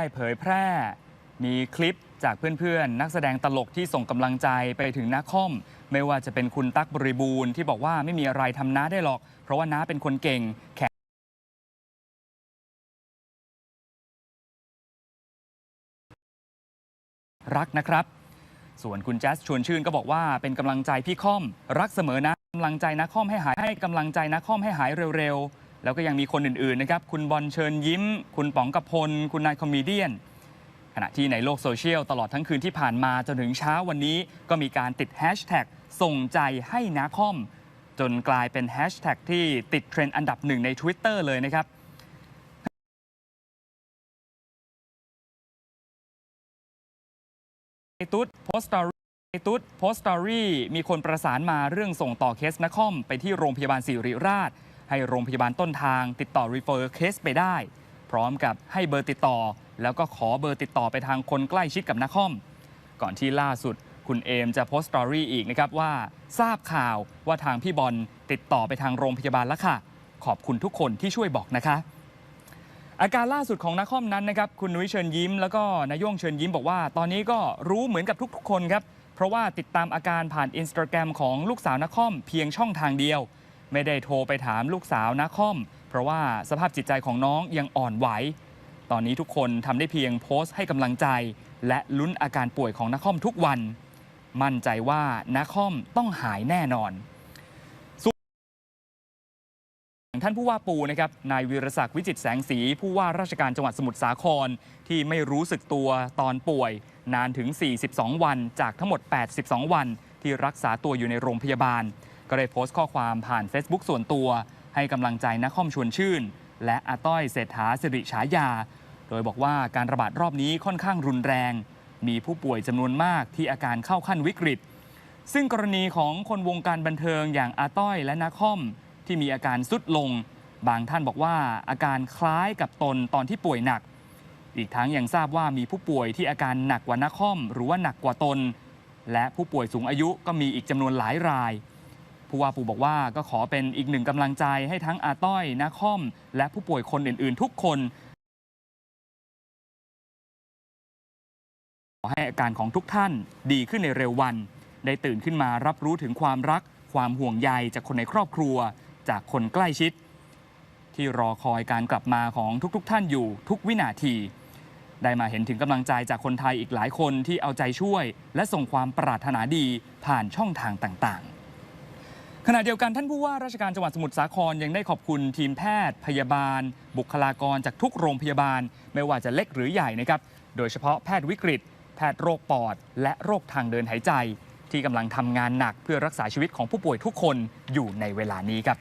ได้เผยแพร่ มีคลิปจากเพื่อนๆ นักแสดงตลกที่ส่งกำลังใจไปถึงนักคอม ไม่ว่าจะเป็นคุณตั๊กบริบูรณ์ที่บอกว่าไม่มีอะไรทำน้าได้หรอก เพราะว่าน้าเป็นคนเก่งแขรักนะครับ ส่วนคุณแจ๊สชวนชื่นก็บอกว่าเป็นกำลังใจพี่ค่อม รักเสมอนะกำลังใจนักคอมให้หายให้กำลังใจนักคอมให้หายเร็วๆ แล้วก็ยังมีคนอื่นๆนะครับคุณบอลเชิญยิ้ม คุณป๋องกพล คุณนายคอมเมเดียน ขณะที่ในโลกโซเชียลตลอดทั้งคืนที่ผ่านมาจนถึงเช้าวันนี้ ก็มีการติดแฮชแท็กส่งใจให้นาคอม จนกลายเป็นแฮชแท็กที่ติดเทรนด์อันดับหนึ่งใน Twitter เลยนะครับไอตุ๊ดโพสต์สตอรี่ไอตุ๊ดโพสต์สตอรี่มีคนประสานมาเรื่องส่งต่อเคสนักคอมไปที่โรงพยาบาลสิริราช ให้โรงพยาบาลต้นทาง ติดต่อรีเฟอร์เคสไปได้ พร้อมกับให้เบอร์ติดต่อ แล้วก็ขอเบอร์ติดต่อไปทางคนใกล้ชิดกับนักคอม ก่อนที่ล่าสุดคุณเอมจะโพสต์สตอรี่อีกนะครับว่าทราบข่าวว่าทางพี่บอลติดต่อไปทางโรงพยาบาลแล้วค่ะ ขอบคุณทุกคนที่ช่วยบอกนะคะอาการล่าสุดของนักคอมนั้นนะครับคุณนุ้ยเชิญยิ้ม แล้วก็นายโย่งเชิญยิ้มบอกว่า ตอนนี้ก็รู้เหมือนกับทุกๆคนครับ เพราะว่าติดตามอาการผ่านอินสตาแกรมของลูกสาวนักคอมเพียงช่องทางเดียว ไม่ได้โทรไปถามลูกสาวนักคอม เพราะว่าสภาพจิตใจของน้องยังอ่อนไหว ตอนนี้ทุกคนทำได้เพียงโพสต์ให้กำลังใจ และลุ้นอาการป่วยของนักคอมทุกวัน มั่นใจว่านักคอมต้องหายแน่นอนท่านผู้ว่าปูนะครับนายวีรศักดิ์วิจิตแสงสี ผู้ว่าราชการจังหวัดสมุทรสาคร ที่ไม่รู้สึกตัวตอนป่วย นานถึง 42 วันจากทั้งหมด 82 วัน ที่รักษาตัวอยู่ในโรงพยาบาล ก็ได้โพสต์ข้อความผ่าน Facebook ส่วนตัว ให้กำลังใจนักคอมชวนชื่น และอาต้อยเศรษฐาสิริฉายา โดยบอกว่าการระบาดรอบนี้ค่อนข้างรุนแรง มีผู้ป่วยจำนวนมากที่อาการเข้าขั้นวิกฤต ซึ่งกรณีของคนวงการบันเทิงอย่างอาต้อยและนาคอมที่มีอาการสุดลง บางท่านบอกว่าอาการคล้ายกับตนตอนที่ป่วยหนัก อีกทั้งยังทราบว่ามีผู้ป่วยที่อาการหนักกว่านาคอมหรือว่าหนักกว่าตน และผู้ป่วยสูงอายุก็มีอีกจำนวนหลายราย ผู้ว่าปูบอกว่าก็ขอเป็นอีกหนึ่งกำลังใจให้ทั้งอาต้อยนาคอม และผู้ป่วยคนอื่นๆ ทุกคนขอให้อาการของทุกท่านดีขึ้นในเร็ววัน ได้ตื่นขึ้นมารับรู้ถึงความรัก ความห่วงใยจากคนในครอบครัว จากคนใกล้ชิด ที่รอคอยการกลับมาของทุกๆทท่านอยู่ทุกวินาที ได้มาเห็นถึงกำลังใจจากคนไทยอีกหลายคนที่เอาใจช่วย และส่งความปรารถนาดีผ่านช่องทางต่างๆ ขณะเดียวกันท่านผู้ว่าราชการจังหวัดสมุทรสาครยังได้ขอบคุณทีมแพทย์ พยาบาล บุคลากรจากทุกโรงพยาบาล ไม่ว่าจะเล็กหรือใหญ่นะครับโดยเฉพาะแพทย์วิกฤต แพทย์โรคปอด และโรคทางเดินหายใจ ที่กำลังทำงานหนักเพื่อรักษาชีวิตของผู้ป่วยทุกคนอยู่ในเวลานี้ครับ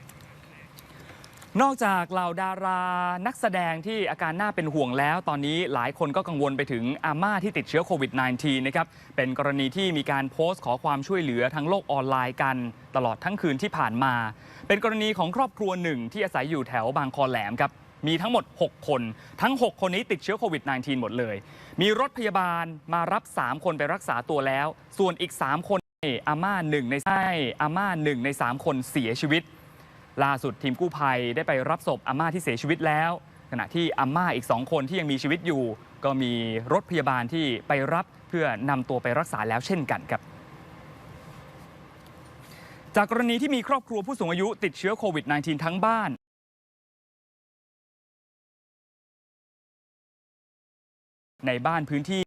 นอกจากเหล่าดารานักแสดงที่อาการน่าเป็นห่วงแล้ว ตอนนี้หลายคนก็กังวลไปถึงอาม่าที่ติดเชื้อโควิด -19 นะครับ เป็นกรณีที่มีการโพสต์ขอความช่วยเหลือทางโลกออนไลน์กัน ตลอดทั้งคืนที่ผ่านมา เป็นกรณีของครอบครัวหนึ่งที่อาศัยอยู่แถวบางคอแหลมครับ มีทั้งหมด 6 คน ทั้ง 6 คนนี้ติดเชื้อโควิด -19 หมดเลย มีรถพยาบาลมารับ 3 คนไปรักษาตัวแล้ว ส่วนอีก 3 คนอาม่าหนึ่งในใช่อาม่าหนึ่งใน 3 คนเสียชีวิต ล่าสุดทีมกู้ภัยได้ไปรับศพอาม่าที่เสียชีวิตแล้ว ขณะที่อาม่าอีกสองคนที่ยังมีชีวิตอยู่ ก็มีรถพยาบาลที่ไปรับเพื่อนำตัวไปรักษาแล้วเช่นกันครับจากกรณีที่มีครอบครัวผู้สูงอายุติดเชื้อโควิด -19 ทั้งบ้านในบ้านพื้นที่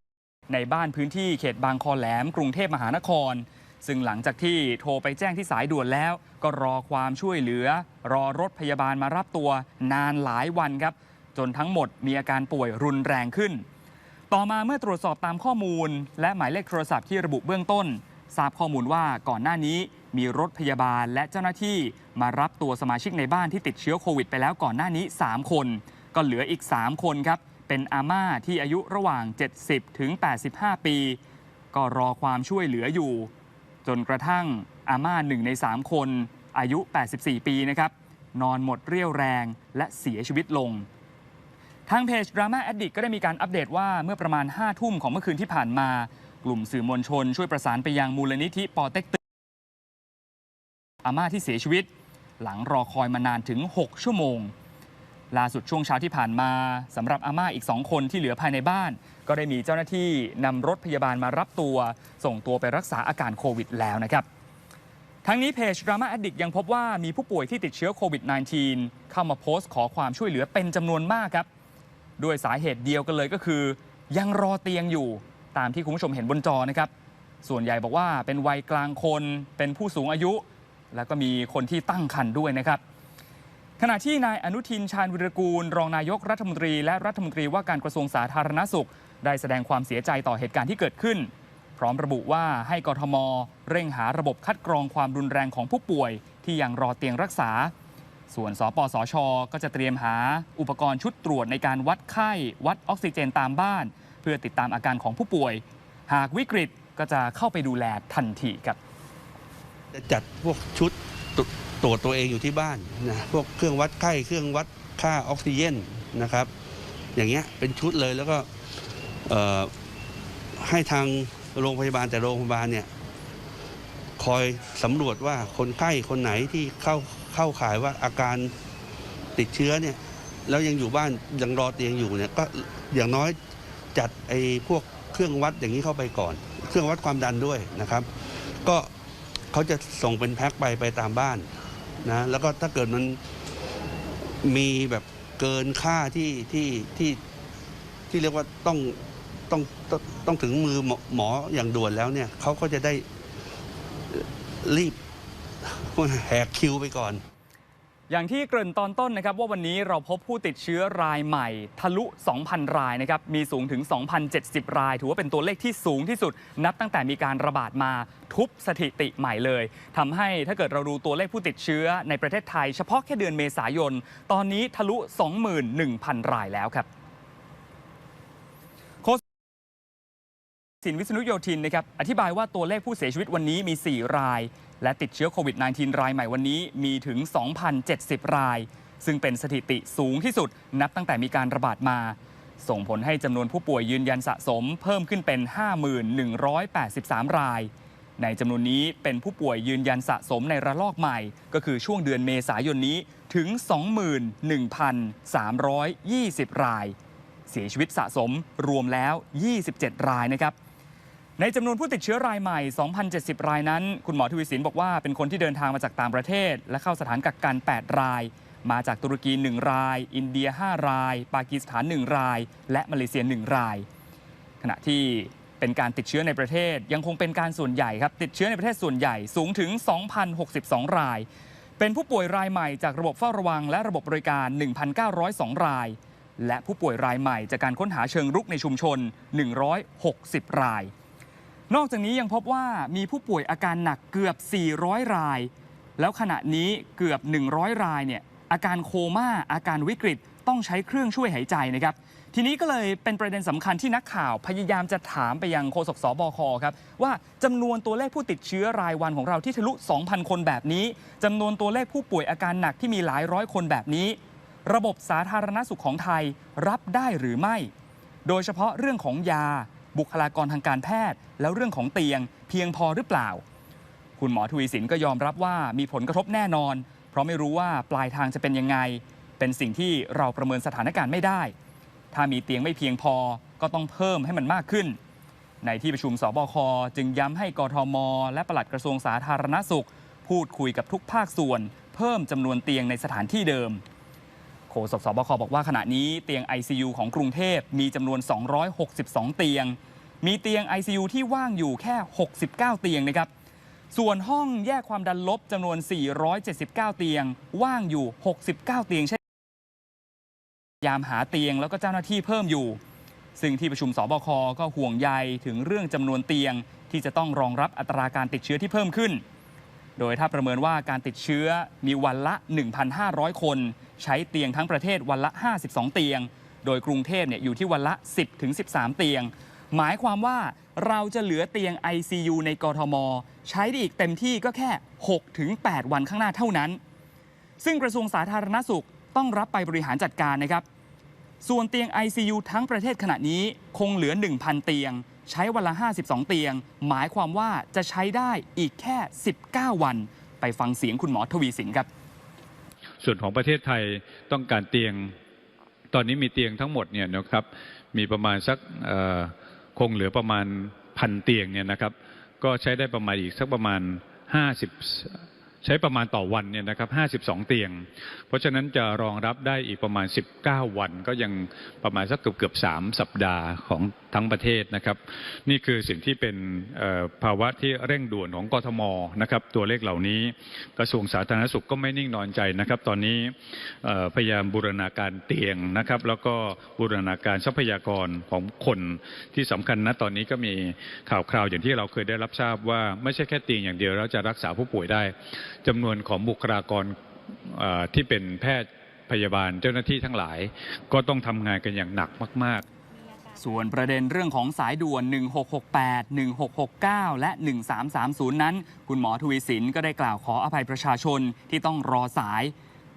ในบ้านพื้นที่เขตบางคอแหลมกรุงเทพมหานคร ซึ่งหลังจากที่โทรไปแจ้งที่สายด่วนแล้ว ก็รอความช่วยเหลือ รอรถพยาบาลมารับตัวนานหลายวันครับ จนทั้งหมดมีอาการป่วยรุนแรงขึ้น ต่อมาเมื่อตรวจสอบตามข้อมูล และหมายเลขโทรศัพท์ที่ระบุเบื้องต้น ทราบข้อมูลว่าก่อนหน้านี้มีรถพยาบาลและเจ้าหน้าที่มารับตัวสมาชิกในบ้านที่ติดเชื้อโควิดไปแล้วก่อนหน้านี้ 3 คน ก็เหลืออีก 3 คนครับ เป็นอาม่าที่อายุระหว่าง 70 ถึง 85 ปี ก็รอความช่วยเหลืออยู่ จนกระทั่งอาม่าหนึ่งใน 3 คนอายุ 84 ปีนะครับ นอนหมดเรี่ยวแรงและเสียชีวิตลง ทางเพจ Drama Addict ก็ได้มีการอัปเดตว่าเมื่อประมาณ 5 ทุ่มของเมื่อคืนที่ผ่านมา กลุ่มสื่อมวลชนช่วยประสานไปยังมูลนิธิปอเต็กตึงอาม่าที่เสียชีวิต หลังรอคอยมานานถึง 6 ชั่วโมง ล่าสุดช่วงเช้าที่ผ่านมาสำหรับอาม่าอีก 2 คนที่เหลือภายในบ้านก็ได้มีเจ้าหน้าที่นำรถพยาบาลมารับตัว ส่งตัวไปรักษาอาการโควิดแล้วนะครับทั้งนี้เพจ Drama Addict ยังพบว่ามีผู้ป่วยที่ติดเชื้อโควิด -19 เข้ามาโพสต์ขอความช่วยเหลือเป็นจำนวนมากครับ ด้วยสาเหตุเดียวกันเลยก็คือ ยังรอเตียงอยู่ตามที่คุณผู้ชมเห็นบนจอนะครับ ส่วนใหญ่บอกว่าเป็นวัยกลางคน เป็นผู้สูงอายุ แล้วก็มีคนที่ตั้งครรภ์ด้วยนะครับ ขณะที่นายอนุทินชาญวิรกูล รองนายกรัฐมนตรี และรัฐมนตรีว่าการกระทรวงสาธารณสุข ได้แสดงความเสียใจต่อเหตุการณ์ที่เกิดขึ้น พร้อมระบุว่าให้กทม เร่งหาระบบคัดกรองความรุนแรงของผู้ป่วย ที่ยังรอเตียงรักษา ส่วนสปสช ก็จะเตรียมหาอุปกรณ์ชุดตรวจในการวัดไข้ วัดออกซิเจนตามบ้าน เพื่อติดตามอาการของผู้ป่วย หากวิกฤตก็จะเข้าไปดูแลทันทีครับจะจัดพวกชุดตรวจตัวเองอยู่ที่บ้านนะพวกเครื่องวัดไข้เครื่องวัดค่าออกซิเจนนะครับ อย่างเงี้ยเป็นชุดเลยแล้วก็ ให้ทางโรงพยาบาลแต่โรงพยาบาลเนี่ยคอยสำรวจว่าคนไข้คนไหนที่เข้าเข้าข่ายว่าอาการติดเชื้อเนี่ยแล้วยังอยู่บ้านยังรอเตียงอยู่เนี่ยก็อย่างน้อยจัดไอ้พวกเครื่องวัดอย่างนี้เข้าไปก่อน เครื่องวัดความดันด้วยนะครับ ก็เขาจะส่งเป็นแพ็คไปไปตามบ้านนะแล้วก็ถ้าเกิดมันมีแบบเกินค่าที่ที่ที่ที่เรียกว่าต้อง ต้องต้องถึงมือหมอหมออย่างด่วนแล้วเนี่ยเขาก็จะได้รีบแหกคิวไปก่อน อย่างที่เกริ่นตอนต้นนะครับ ว่าวันนี้เราพบผู้ติดเชื้อรายใหม่ ทะลุ 2,000 รายนะครับ มีสูงถึง 2,070 ราย ถือว่าเป็นตัวเลขที่สูงที่สุด นับตั้งแต่มีการระบาดมาทุบสถิติใหม่เลยทำให้ถ้าเกิดเราดูตัวเลขผู้ติดเชื้อในประเทศไทย เฉพาะแค่เดือนเมษายน ตอนนี้ทะลุ 21,000 รายแล้วครับ สินวิษณุโยธินนะครับอธิบายว่าตัวเลขผู้เสียชีวิตวันนี้มี 4 ราย และติดเชื้อโควิด -19 รายใหม่วันนี้มีถึง 2,070 ราย ซึ่งเป็นสถิติสูงที่สุดนับตั้งแต่มีการระบาดมา ส่งผลให้จำนวนผู้ป่วยยืนยันสะสมเพิ่มขึ้นเป็น 5,183 ราย ในจำนวนนี้เป็นผู้ป่วยยืนยันสะสมในระลอกใหม่ ก็คือช่วงเดือนเมษายนนี้ถึง 21,320 ราย เสียชีวิตสะสมรวมแล้ว 27 รายนะครับ ในจำนวนผู้ติดเชื้อรายใหม่ 2,070 รายนั้น คุณหมอทวีสินบอกว่าเป็นคนที่เดินทางมาจากต่างประเทศ และเข้าสถานกักกัน 8 ราย มาจากตุรกี 1 ราย อินเดีย 5 ราย ปากีสถาน 1 ราย และมาเลเซีย 1 ราย ขณะที่เป็นการติดเชื้อในประเทศยังคงเป็นการส่วนใหญ่ครับติดเชื้อในประเทศส่วนใหญ่สูงถึง 2,062 ราย เป็นผู้ป่วยรายใหม่จากระบบเฝ้าระวัง และระบบบริการ 1,902 ราย และผู้ป่วยรายใหม่จากการค้นหาเชิงรุกในชุมชน 160 ราย นอกจากนี้ยังพบว่ามีผู้ป่วยอาการหนักเกือบ 400 ราย แล้วขณะนี้เกือบ 100 รายเนี่ยอาการโคม่าอาการวิกฤตต้องใช้เครื่องช่วยหายใจนะครับ ทีนี้ก็เลยเป็นประเด็นสำคัญที่นักข่าวพยายามจะถามไปยังโฆษกสบคครับว่าจำนวนตัวเลขผู้ติดเชื้อรายวันของเราที่ทะลุ 2,000 คนแบบนี้จำนวนตัวเลขผู้ป่วยอาการหนักที่มีหลายร้อยคนแบบนี้ ระบบสาธารณสุขของไทยรับได้หรือไม่ โดยเฉพาะเรื่องของยา บุคลากรทางการแพทย์ แล้วเรื่องของเตียงเพียงพอหรือเปล่า คุณหมอทวีสินก็ยอมรับว่ามีผลกระทบแน่นอน เพราะไม่รู้ว่าปลายทางจะเป็นยังไง เป็นสิ่งที่เราประเมินสถานการณ์ไม่ได้ ถ้ามีเตียงไม่เพียงพอก็ต้องเพิ่มให้มันมากขึ้น ในที่ประชุมสบคจึงย้ำให้กทม และปลัดกระทรวงสาธารณสุข พูดคุยกับทุกภาคส่วน เพิ่มจำนวนเตียงในสถานที่เดิม โฆษกสบคบอกว่าขณะนี้เตียง ICU ของกรุงเทพมีจำนวน 262 เตียง มีเตียง ICU ที่ว่างอยู่แค่ 69 เตียงนะครับ ส่วนห้องแยกความดันลบจำนวน 479 เตียง ว่างอยู่ 69 เตียงเช่นยามหาเตียงแล้วก็เจ้าหน้าที่เพิ่มอยู่ ซึ่งที่ประชุมสบคก็ห่วงใยถึงเรื่องจำนวนเตียงที่จะต้องรองรับอัตราการติดเชื้อที่เพิ่มขึ้น โดยถ้าประเมินว่าการติดเชื้อมีวันละ 1,500 คน ใช้เตียงทั้งประเทศวันละ 52 เตียง โดยกรุงเทพเนี่ยอยู่ที่วันละ 10-13 เตียง หมายความว่าเราจะเหลือเตียง ICU ในกรทม ใช้ได้อีกเต็มที่ก็แค่ 6-8 วันข้างหน้าเท่านั้น ซึ่งกระทรวงสาธารณสุขต้องรับไปบริหารจัดการนะครับ ส่วนเตียง ICU ทั้งประเทศขณะนี้คงเหลือ 1,000 เตียง ใช้วันละ 52 เตียง หมายความว่าจะใช้ได้อีกแค่ 19 วัน ไปฟังเสียงคุณหมอทวีสินครับ ส่วนของประเทศไทยต้องการเตียง ตอนนี้มีเตียงทั้งหมดเนี่ยนะครับ มีประมาณสักคงเหลือประมาณพันเตียงเนี่ยนะครับ ก็ใช้ได้ประมาณอีกสักประมาณ 50 ใช้ประมาณต่อวันเนี่ยนะครับ52 เตียง เพราะฉะนั้นจะรองรับได้อีกประมาณ 19 วัน ก็ยังประมาณสักเกือบเกือบ3สัปดาห์ของทั้งประเทศนะครับ นี่คือสิ่งที่เป็นภาวะที่เร่งด่วนของกทมนะครับตัวเลขเหล่านี้กระทรวงสาธารณสุขก็ไม่นิ่งนอนใจนะครับ ตอนนี้พยายามบูรณาการเตียงนะครับ แล้วก็บูรณาการทรัพยากรของคนที่สำคัญนะตอนนี้ก็มีข่าวคราวอย่างที่เราเคยได้รับทราบว่าไม่ใช่แค่เตียงอย่างเดียวแล้วจะรักษาผู้ป่วยได้จำนวนของบุคลากรที่เป็นแพทย์พยาบาลเจ้าหน้าที่ทั้งหลาย ก็ต้องทำงานกันอย่างหนักมาก ๆส่วนประเด็นเรื่องของสายด่วน 1668 1669 และ 1330 นั้น คุณหมอทวีสินก็ได้กล่าวขออภัยประชาชนที่ต้องรอสาย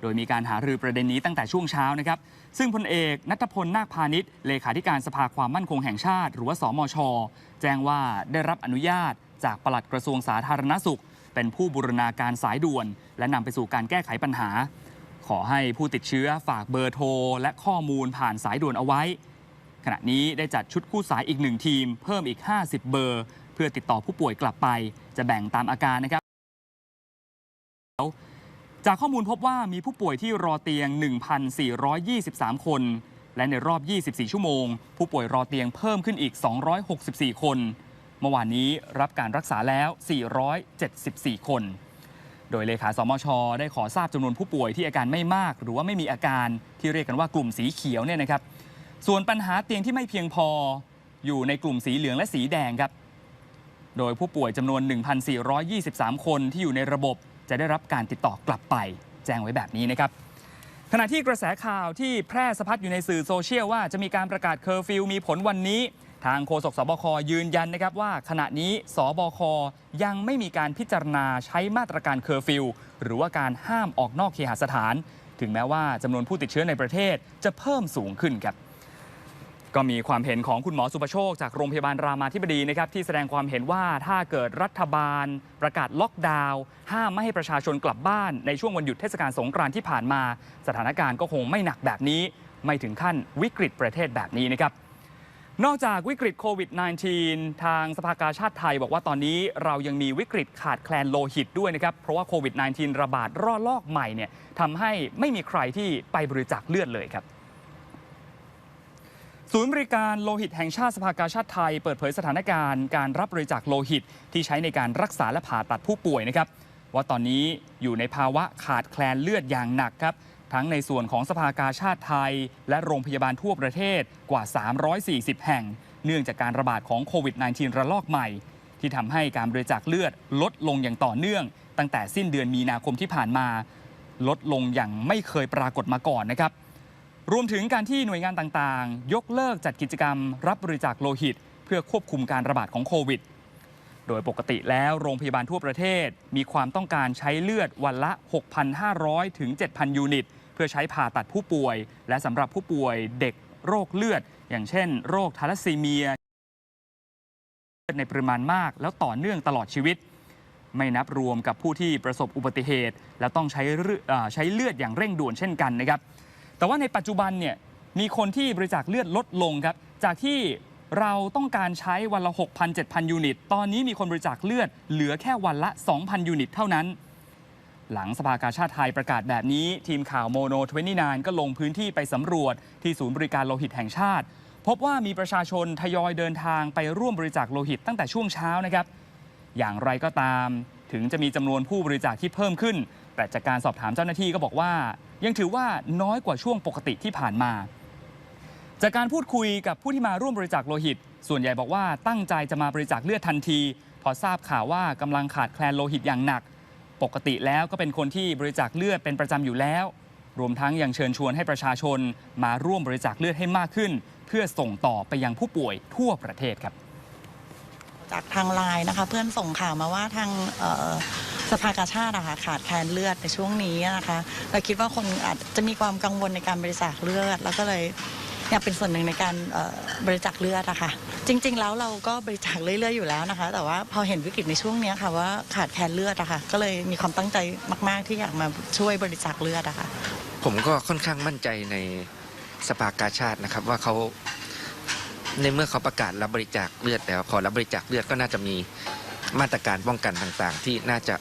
โดยมีการหารือประเด็นนี้ตั้งแต่ช่วงเช้านะครับ ซึ่งพลเอกนัทพลนาคพาณิชย์ เลขาธิการสภาความมั่นคงแห่งชาติ หรือว่าสมช แจ้งว่าได้รับอนุญาตจากปลัดกระทรวงสาธารณสุข เป็นผู้บูรณาการสายด่วน และนำไปสู่การแก้ไขปัญหา ขอให้ผู้ติดเชื้อฝากเบอร์โทร และข้อมูลผ่านสายด่วนเอาไว้ ขณะนี้ได้จัดชุดคู่สายอีกหนึ่งทีม เพิ่มอีก 50 เบอร์ เพื่อติดต่อผู้ป่วยกลับไป จะแบ่งตามอาการนะครับจากข้อมูลพบว่ามีผู้ป่วยที่รอเตียง 1,423 คน และในรอบ 24 ชั่วโมง ผู้ป่วยรอเตียงเพิ่มขึ้นอีก 264 คน มื่อวานนี้รับการรักษาแล้ว 474 คน โดยเลขาสมช ได้ขอทราบจำนวนผู้ป่วยที่อาการไม่มาก หรือว่าไม่มีอาการที่เรียกกันว่ากลุ่มสีเขียวเนี่ยนะครับ ส่วนปัญหาเตียงที่ไม่เพียงพออยู่ในกลุ่มสีเหลืองและสีแดงครับ โดยผู้ป่วยจำนวน 1,423 คนที่อยู่ในระบบจะได้รับการติดต่อกลับไป แจ้งไว้แบบนี้นะครับขณะที่กระแสข่าวที่แพร่สะพัดอยู่ในสื่อโซเชียลว่าจะมีการประกาศเคอร์ฟิวมีผลวันนี้ ทางโฆษกสบคยืนยันนะครับว่าขณะนี้สบคยังไม่มีการพิจารณาใช้มาตรการเคอร์ฟิวหรือว่าการห้ามออกนอกเคหสถาน ถึงแม้ว่าจำนวนผู้ติดเชื้อในประเทศจะเพิ่มสูงขึ้นครับก็มีความเห็นของคุณหมอสุประโชค จากโรงพยาบาลรามาธิบดีนะครับที่แสดงความเห็นว่าถ้าเกิดรัฐบาล ประกาศล็อกดาวน์ห้ามไม่ให้ประชาชนกลับบ้านในช่วงวันหยุดเทศกาลสงกรานต์ที่ผ่านมา สถานการณ์ก็คงไม่หนักแบบนี้ ไม่ถึงขั้นวิกฤตประเทศแบบนี้นะครับ นอกจากวิกฤตโควิด -19 ทางสภากาชาติไทย บอกว่าตอนนี้เรายังมีวิกฤตขาดแคลนโลหิตด้วยนะครับ เพราะว่าโควิด -19 ระบาดรอลอกใหม่เนี่ยทำให้ไม่มีใครที่ไปบริจาคเลือดเลยครับ ศูนย์บริการโลหิตแห่งชาติสภากาชาติไทย เปิดเผยสถานการณ์การรับบริจาคโลหิต ที่ใช้ในการรักษาและผ่าตัดผู้ป่วยนะครับว่าตอนนี้อยู่ในภาวะขาดแคลนเลือดอย่างหนักครับ ทั้งในส่วนของสภากาชาติไทย และโรงพยาบาลทั่วประเทศกว่า 340 แห่ง เนื่องจากการระบาดของโควิด -19 ระลอกใหม่ ที่ทำให้การบริจาคเลือดลดลงอย่างต่อเนื่อง ตั้งแต่สิ้นเดือนมีนาคมที่ผ่านมา ลดลงอย่างไม่เคยปรากฏมาก่อนนะครับ รวมถึงการที่หน่วยงานต่างๆ ยกเลิกจัดกิจกรรม รับบริจาคโลหิต เพื่อควบคุมการระบาดของโควิดโดยปกติแล้วโรงพยาบาลทั่วประเทศมีความต้องการใช้เลือดวันละ 6,500 ถึง 7,000 ยูนิต เพื่อใช้ผ่าตัดผู้ป่วย และสำหรับผู้ป่วยเด็กโรคเลือด อย่างเช่น โรคทาลัสซีเมียในปริมาณมาก แล้วต่อเนื่องตลอดชีวิต ไม่นับรวมกับผู้ที่ประสบอุบัติเหตุ และต้องใช้เลือดเอ่อใช้เลือดอย่างเร่งด่วนเช่นกันนะครับ แต่ว่าในปัจจุบันเนี่ยมีคนที่บริจาคเลือดลดลงครับจากที่เราต้องการใช้วันละ 6,000 7,000 ยูนิต ตอนนี้มีคนบริจาคเลือดเหลือแค่วันละ 2,000 ยูนิต เท่านั้น หลังสภากาชาติไทยประกาศแบบนี้ ทีมข่าวโมโน29 ก็ลงพื้นที่ไปสำรวจที่ศูนย์บริการโลหิตแห่งชาติ พบว่ามีประชาชนทยอยเดินทางไปร่วมบริจาคโลหิตตั้งแต่ช่วงเช้านะครับ อย่างไรก็ตาม ถึงจะมีจำนวนผู้บริจาคที่เพิ่มขึ้น แต่จากการสอบถามเจ้าหน้าที่ก็บอกว่า ยังถือว่าน้อยกว่าช่วงปกติที่ผ่านมา จากการพูดคุยกับผู้ที่มาร่วมบริจาคโลหิต ส่วนใหญ่บอกว่าตั้งใจจะมาบริจาคเลือดทันที พอทราบข่าวว่ากำลังขาดแคลนโลหิตอย่างหนัก ปกติแล้วก็เป็นคนที่บริจาคเลือดเป็นประจำอยู่แล้ว รวมทั้งยังเชิญชวนให้ประชาชนมาร่วมบริจาคเลือดให้มากขึ้น เพื่อส่งต่อไปยังผู้ป่วยทั่วประเทศครับ จากทางไลน์นะคะ เพื่อนส่งข่าวมาว่าทางสภากาชาติอะค่ะขาดแคลนเลือดในช่วงนี้นะคะเราคิดว่าคนอาจจะมีความกังวลในการบริจาคเลือด แล้วก็เลย อยากเป็นส่วนหนึ่งในการบริจาคเลือดอะค่ะ จริง ๆ แล้วเราก็บริจาคเรื่อยๆอยู่แล้วนะคะ แต่ว่าพอเห็นวิกฤตในช่วงนี้ค่ะว่าขาดแคลนเลือดอะค่ะ ก็เลยมีความตั้งใจมาก ๆ ที่อยากมาช่วยบริจาคเลือดอะค่ะ ผมก็ค่อนข้างมั่นใจในสภากาชาตินะครับว่าเขาในเมื่อเขาประกาศรับบริจาคเลือดแล้วขอรับบริจาคเลือดก็น่าจะมีมาตรการป้องกันต่างๆ ที่น่าจะ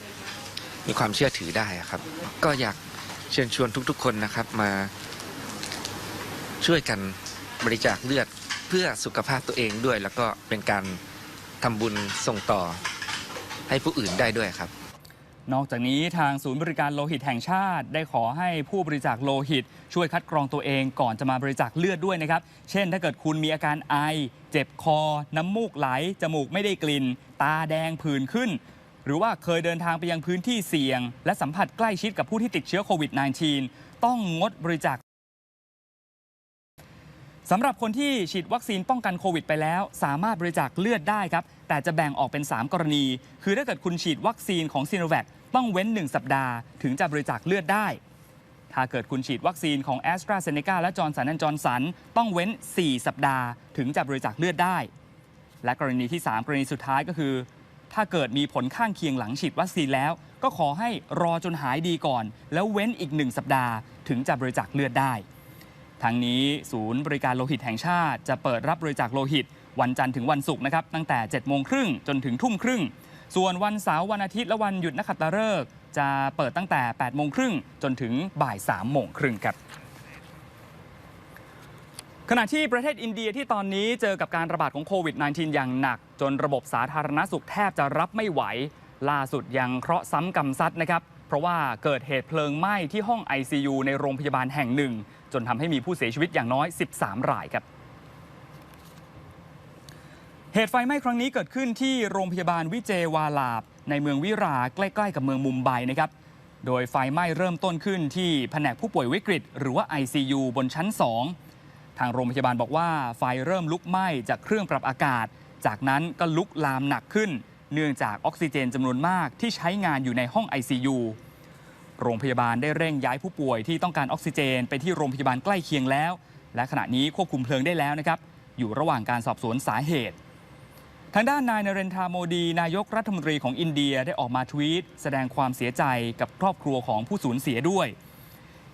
มีความเชื่อถือได้ครับ ก็อยากเชิญชวนทุกๆ คนนะครับมา ช่วยกันบริจาคเลือดเพื่อสุขภาพตัวเองด้วย แล้วก็เป็นการทำบุญส่งต่อให้ผู้อื่นได้ด้วยครับ นอกจากนี้ทางศูนย์บริการโลหิตแห่งชาติได้ขอให้ผู้บริจาคโลหิต ช่วยคัดกรองตัวเองก่อนจะมาบริจาคเลือดด้วยนะครับ เช่น ถ้าเกิดคุณมีอาการไอ เจ็บคอ น้ำมูกไหล จมูกไม่ได้กลิ่น ตาแดงผื่นขึ้น หรือว่าเคยเดินทางไปยังพื้นที่เสี่ยง และสัมผัสใกล้ชิดกับผู้ที่ติดเชื้อโควิด -19 ต้องงดบริจาค สำหรับคนที่ฉีดวัคซีนป้องกันโควิดไปแล้ว สามารถบริจาคเลือดได้ครับ แต่จะแบ่งออกเป็น 3 กรณี คือถ้าเกิดคุณฉีดวัคซีนของซีโนแวคต้องเว้น 1 สัปดาห์ ถึงจะบริจาคเลือดได้ ถ้าเกิดคุณฉีดวัคซีนของ a s t r a z เซ e c a และจอร์นสันแอนจอร์นสันต้องเว้น 4 สัปดาห์ ถึงจะบริจาคเลือดได้ และกรณีที่ 3 กรณีสุดท้ายก็คือ ถ้าเกิดมีผลข้างเคียงหลังฉีดวัคซีนแล้ว ก็ขอให้รอจนหายดีก่อน แล้วเว้นอีก 1 สัปดาห์ ถึงจะบริจาคเลือดได้ ทั้งนี้ศูนย์บริการโลหิตแห่งชาติ จะเปิดรับบริจาคโลหิต วันจันทร์ถึงวันศุกร์นะครับตั้งแต่7โมงครึ่งจนถึงทุ่มครึ่ง ส่วนวันเสาร์วันอาทิตย์และวันหยุดนักขัตฤกษ์จะเปิดตั้งแต่8โมงครึ่งจนถึงบ่าย3โมงครึ่งครับขณะที่ประเทศอินเดียที่ตอนนี้เจอกับการระบาดของโควิด -19 อย่างหนัก จนระบบสาธารณสุขแทบจะรับไม่ไหว ล่าสุดยังเคราะห์ซ้ำกรรมซัดนะครับ เพราะว่าเกิดเหตุเพลิงไหม้ที่ห้อง ICU ในโรงพยาบาลแห่งหนึ่ง จนทำให้มีผู้เสียชีวิตอย่างน้อย 13 รายครับ เหตุไฟไหม้ครั้งนี้เกิดขึ้นที่โรงพยาบาลวิเจวาลาบ ในเมืองวิราใกล้ ๆ กับเมืองมุมไบนะครับโดยไฟไหม้เริ่มต้นขึ้นที่แผนกผู้ป่วยวิกฤต หรือว่า ICU บนชั้น 2 ทางโรงพยาบาลบอกว่าไฟเริ่มลุกไหม้จากเครื่องปรับอากาศ จากนั้นก็ลุกลามหนักขึ้น เนื่องจากออกซิเจนจำนวนมากที่ใช้งานอยู่ในห้อง ICU โรงพยาบาลได้เร่งย้ายผู้ป่วยที่ต้องการออกซิเจน ไปที่โรงพยาบาลใกล้เคียงแล้ว และขณะนี้ควบคุมเพลิงได้แล้วนะครับ อยู่ระหว่างการสอบสวนสาเหตุ ทางด้านนายนเรนทาโมดี นายกรัฐมนตรีของอินเดียได้ออกมาทวีตแสดงความเสียใจกับครอบครัวของผู้สูญเสียด้วย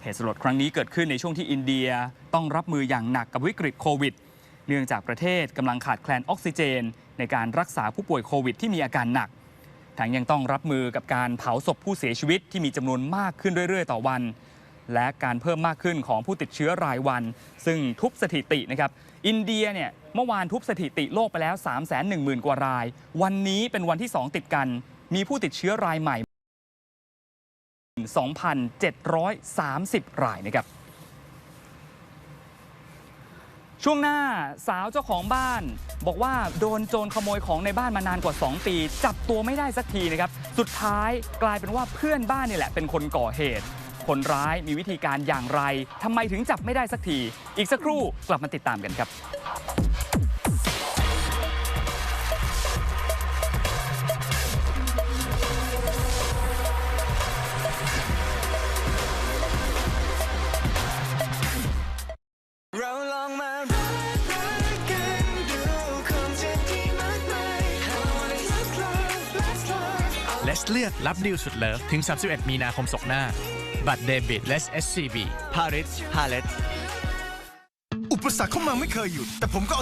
เหตุสลดครั้งนี้เกิดขึ้นในช่วงที่อินเดียต้องรับมืออย่างหนักกับวิกฤตโควิด เนื่องจากประเทศกำลังขาดแคลนออกซิเจน ในการรักษาผู้ป่วยโควิดที่มีอาการหนัก ทั้งยังต้องรับมือกับการเผาศพผู้เสียชีวิตที่มีจำนวนมากขึ้นเรื่อย ๆ ต่อวัน และการเพิ่มมากขึ้นของผู้ติดเชื้อรายวัน ซึ่งทุบสถิตินะครับอินเดียเนี่ยเมื่อวานทุบสถิติโลกไปแล้ว 3 1 0 0 0 0 กว่าราย วันนี้เป็นวันที่ 2 ติดกัน มีผู้ติดเชื้อรายใหม่ 2,730 รายนะครับ ช่วงหน้าสาวเจ้าของบ้าน บอกว่าโดนโจรขโมยของในบ้านมานานกว่า 2 ปี จับตัวไม่ได้สักทีนะครับสุดท้ายกลายเป็นว่าเพื่อนบ้านนี่แหละ เป็นคนก่อเหตุ คนร้ายมีวิธีการอย่างไรทำไมถึงจับไม่ได้สักที อีกสักครู่กลับมาติดตามกันครับ สเลือกรับดิวสุดเลิฟถึง 31 มีนาคมศกหน้า บัตรเดบิตและ S C B พาริสฮาเลตอุปสรรคเข้ามาไม่เคยหยุด แต่ผมก็